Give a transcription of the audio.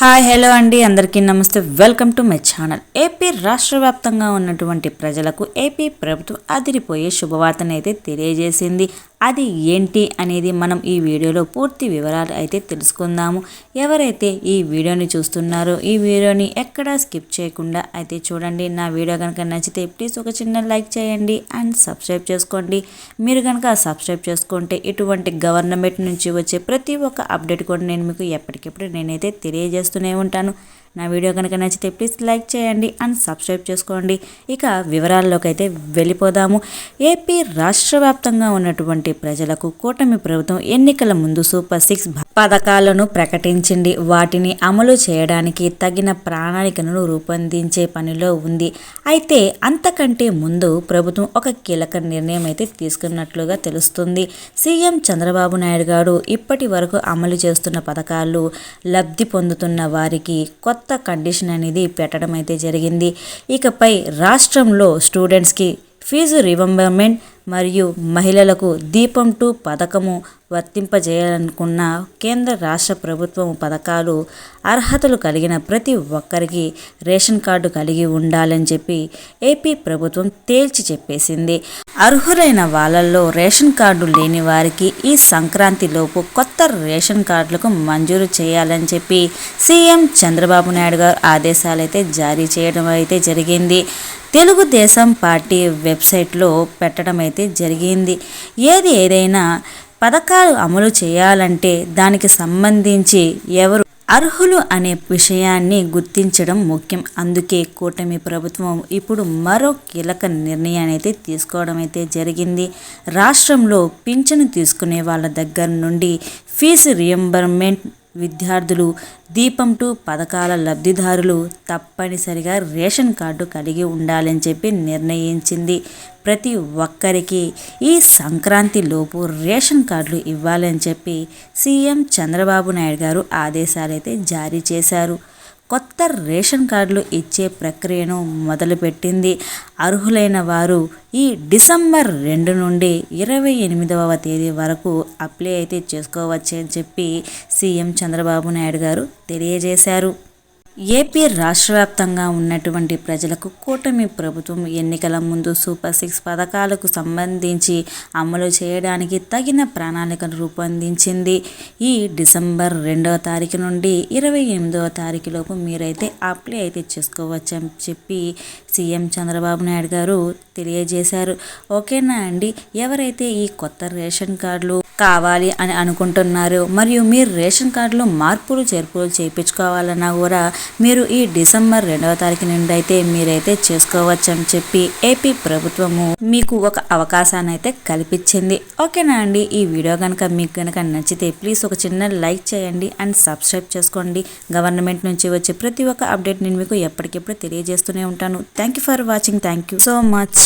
Hi hello అండి. అందరికీ నమస్తే. Welcome to my channel. AP రాష్ట్ర వ్యాప్తంగా ఉన్నటువంటి ప్రజలకు ఏపీ ప్రభుత్వం అదిరిపోయే శుభవార్తను అయితే తెలియజేసింది. అది ఏంటి అనేది మనం ఈ వీడియోలో పూర్తి వివరాలు అయితే తెలుసుకుందాము. ఎవరైతే ఈ వీడియోని చూస్తున్నారో ఈ వీడియోని ఎక్కడా స్కిప్ చేయకుండా అయితే చూడండి. నా వీడియో కనుక నచ్చితే ప్లీజ్ ఒక చిన్న లైక్ చేయండి అండ్ సబ్స్క్రైబ్ చేసుకోండి. మీరు కనుక సబ్స్క్రైబ్ చేసుకుంటే ఇటువంటి గవర్నమెంట్ నుంచి వచ్చే ప్రతి ఒక్క అప్డేట్ కూడా నేను మీకు ఎప్పటికప్పుడు నేనైతే తెలియజేస్తూనే ఉంటాను. నా వీడియో కనుక నచ్చితే ప్లీజ్ లైక్ చేయండి అండ్ సబ్స్క్రైబ్ చేసుకోండి. ఇక వివరాల్లోకి అయితే వెళ్ళిపోదాము. ఏపీ రాష్ట్ర వ్యాప్తంగా ఉన్నటువంటి ప్రజలకు కూటమి ప్రభుత్వం ఎన్నికల ముందు సూపర్ సిక్స్ పథకాలను ప్రకటించింది. వాటిని అమలు చేయడానికి తగిన ప్రణాళికను రూపొందించే పనిలో ఉంది. అయితే అంతకంటే ముందు ప్రభుత్వం ఒక కీలక నిర్ణయం అయితే తీసుకున్నట్లుగా తెలుస్తుంది. సీఎం చంద్రబాబు నాయుడు గారు ఇప్పటి వరకు అమలు చేస్తున్న పథకాలు లబ్ధి పొందుతున్న వారికి కొత్త కొత్త కండిషన్ అనేది పెట్టడం అయితే జరిగింది. ఇకపై రాష్ట్రంలో స్టూడెంట్స్కి ఫీజు రివంబర్మెంట్ మరియు మహిళలకు దీపం టూ పథకము వర్తింపజేయాలనుకున్న కేంద్ర రాష్ట్ర ప్రభుత్వం పథకాలు అర్హతలు కలిగిన ప్రతి ఒక్కరికి రేషన్ కార్డు కలిగి ఉండాలని చెప్పి ఏపీ ప్రభుత్వం తేల్చి చెప్పేసింది. అర్హులైన వాళ్ళల్లో రేషన్ కార్డు లేని వారికి ఈ సంక్రాంతిలోపు కొత్త రేషన్ కార్డులకు మంజూరు చేయాలని చెప్పి సీఎం చంద్రబాబు నాయుడు గారు ఆదేశాలు అయితే జారీ చేయడం అయితే జరిగింది. తెలుగుదేశం పార్టీ వెబ్సైట్లో పెట్టడం అయితే జరిగింది. ఏది ఏదైనా పథకాలు అమలు చేయాలంటే దానికి సంబంధించి ఎవరు అర్హులు అనే విషయాన్ని గుర్తించడం ముఖ్యం. అందుకే కూటమి ప్రభుత్వం ఇప్పుడు మరో కీలక నిర్ణయాన్ని అయితే తీసుకోవడం అయితే జరిగింది. రాష్ట్రంలో పింఛను తీసుకునే వాళ్ళ దగ్గర నుండి ఫీజు రియంబర్మెంట్ విద్యార్థులు దీపం టూ పథకాల లబ్ధిదారులు తప్పనిసరిగా రేషన్ కార్డు కలిగి ఉండాలని చెప్పి నిర్ణయించింది. ప్రతి ఒక్కరికి ఈ సంక్రాంతి లోపు రేషన్ కార్డులు ఇవ్వాలని చెప్పి సీఎం చంద్రబాబు నాయుడు గారు ఆదేశాలైతే జారీ చేశారు. కొత్త రేషన్ కార్డులు ఇచ్చే ప్రక్రియను మొదలుపెట్టింది. అర్హులైన వారు ఈ డిసెంబర్ రెండు నుండి ఇరవై ఎనిమిదవ తేదీ వరకు అప్లై అయితే చేసుకోవచ్చు అని చెప్పి సీఎం చంద్రబాబు నాయుడు గారు తెలియజేశారు. ఏపీ రాష్ట్ర వ్యాప్తంగా ఉన్నటువంటి ప్రజలకు కూటమి ప్రభుత్వం ఎన్నికల ముందు సూపర్ సిక్స్ పథకాలకు సంబంధించి అమలు చేయడానికి తగిన ప్రణాళికను రూపొందించింది. ఈ డిసెంబర్ రెండవ తారీఖు నుండి ఇరవై ఎనిమిదవ తారీఖులోపు మీరైతే అప్లై అయితే చేసుకోవచ్చు అని చెప్పి సీఎం చంద్రబాబు నాయుడు గారు తెలియజేశారు. ఓకేనా అండి? ఎవరైతే ఈ కొత్త రేషన్ కార్డులు కావాలి అని అనుకుంటున్నారు మరియు మీరు రేషన్ కార్డులో మార్పులు చేర్పులు చేయించుకోవాలన్నా కూడా మీరు ఈ డిసెంబర్ రెండవ తారీఖు నుండి అయితే మీరైతే చేసుకోవచ్చు అని చెప్పి ఏపీ ప్రభుత్వము మీకు ఒక అవకాశాన్ని అయితే కల్పించింది. ఓకేనా అండి? ఈ వీడియో కనుక మీకు కనుక నచ్చితే ప్లీజ్ ఒక చిన్న లైక్ చేయండి అండ్ సబ్స్క్రైబ్ చేసుకోండి. గవర్నమెంట్ నుంచి వచ్చే ప్రతి ఒక్క అప్డేట్ నేను మీకు ఎప్పటికెప్పుడు తెలియజేస్తూనే ఉంటాను. Thank you for watching. Thank you so much.